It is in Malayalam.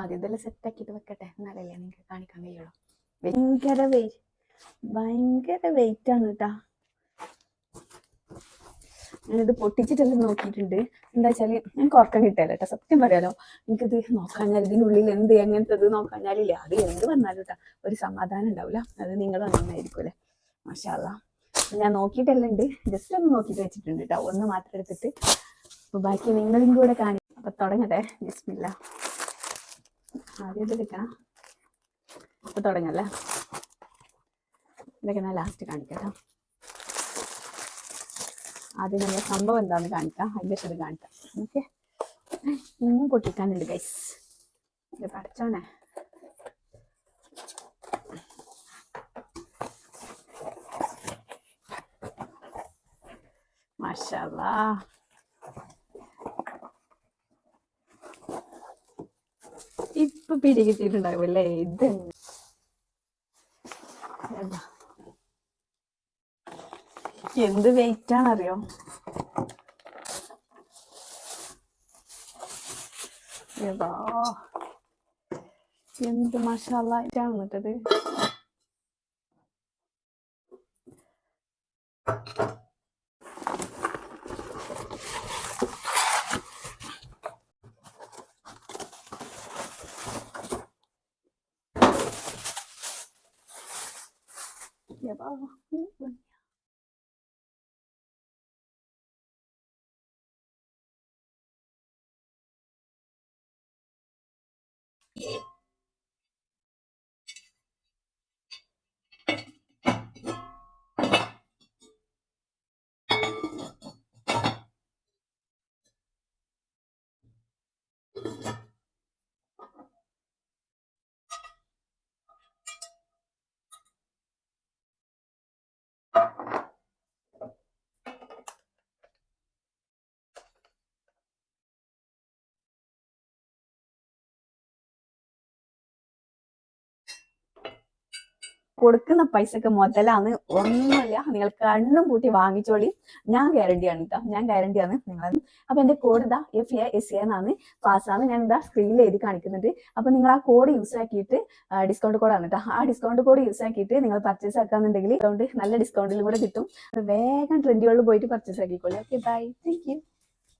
ആദ്യം സെറ്റ് ആക്കിയിട്ട് വെക്കട്ടെ. എന്നാലല്ലേ നിങ്ങൾക്ക് കാണിക്കാൻ കഴിയുള്ളൂ. ഭയങ്കര വെയിറ്റ് ഭയങ്കര വെയിറ്റ് ആണ് കേട്ടാ ഞാനിത് പൊട്ടിച്ചിട്ടെല്ലാം നോക്കിയിട്ടുണ്ട്. എന്താ വെച്ചാൽ എനിക്ക് ഉറക്കം കിട്ടില്ല കേട്ടോ സത്യം പറയാലോ. എനിക്കിത് നോക്കാഞ്ഞാൽ ഇതിനുള്ളിൽ എന്ത് എങ്ങനത്തെ ഇത് നോക്കാഞ്ഞാലില്ല. അത് എന്ത് വന്നാലും കേട്ടോ ഒരു സമാധാനം ഉണ്ടാവില്ല അത് നിങ്ങൾ നന്നായിരിക്കുമല്ലേ മാഷാല്ല ഞാൻ നോക്കിയിട്ടെല്ലാം ഉണ്ട്. ജസ്റ്റ് ഒന്ന് നോക്കിയിട്ട് വെച്ചിട്ടുണ്ട് കേട്ടോ ഒന്ന് മാത്രം എടുത്തിട്ട്. ബാക്കി നിങ്ങളും കൂടെ കാണി അപ്പൊ തുടങ്ങട്ടെ. ബിസ്മില്ല. ആദ്യം ഇത് വെക്കണം അപ്പൊ തുടങ്ങല്ലേ? ഇതൊക്കെ ഞാൻ ലാസ്റ്റ് കാണിക്കാം ആദ്യം നമ്മൾ സംഭവം എന്താന്ന് കാണിക്കാം. അതിന്റെ ശരി കാണിക്കാം. ഓക്കെ ഇന്നും പൊട്ടിക്കാനുണ്ട് ഗൈസ് ഇത് പഠിച്ചോനെ മാഷാല്ലാ ഇപ്പൊ പിടി കിട്ടിയിട്ടുണ്ടാവുമല്ലേ ഇത് എന്താ? വെയിറ്റ് ആണറിയോ എന്ത് മസാല ആണ് എന്നിട്ടത് ഏതാ കൊടുക്കുന്ന പൈസക്ക് മുതലാന്ന് ഒന്നുമില്ല. നിങ്ങൾ കണ്ണും പൂട്ടി വാങ്ങിച്ചോളി. ഞാൻ ഗ്യാരണ്ടി ആണ് കേട്ടോ ഞാൻ ഗ്യാരണ്ടി ആണ് നിങ്ങൾ അപ്പൊ എന്റെ കോഡ് ഇതാ എഫ് എ എസ് എന്നാണ്. പാസ്സാണ് ഞാൻ ഇതാ സ്ക്രീനിൽ എഴുതി കാണിക്കുന്നുണ്ട്. അപ്പൊ നിങ്ങൾ ആ കോഡ് യൂസ് ആക്കിയിട്ട് ഡിസ്കൗണ്ട് കോഡാണ് കേട്ടോ ആ ഡിസ്കൗണ്ട് കോഡ് യൂസ് ആക്കിയിട്ട് നിങ്ങൾ പർച്ചേസ് ആക്കാന്നുണ്ടെങ്കിൽ അതുകൊണ്ട് നല്ല ഡിസ്കൗണ്ടിലും കൂടെ കിട്ടും. വേഗം ട്രെൻഡുകളിൽ പോയിട്ട് purchase ആക്കിക്കോളി. Okay bye thank you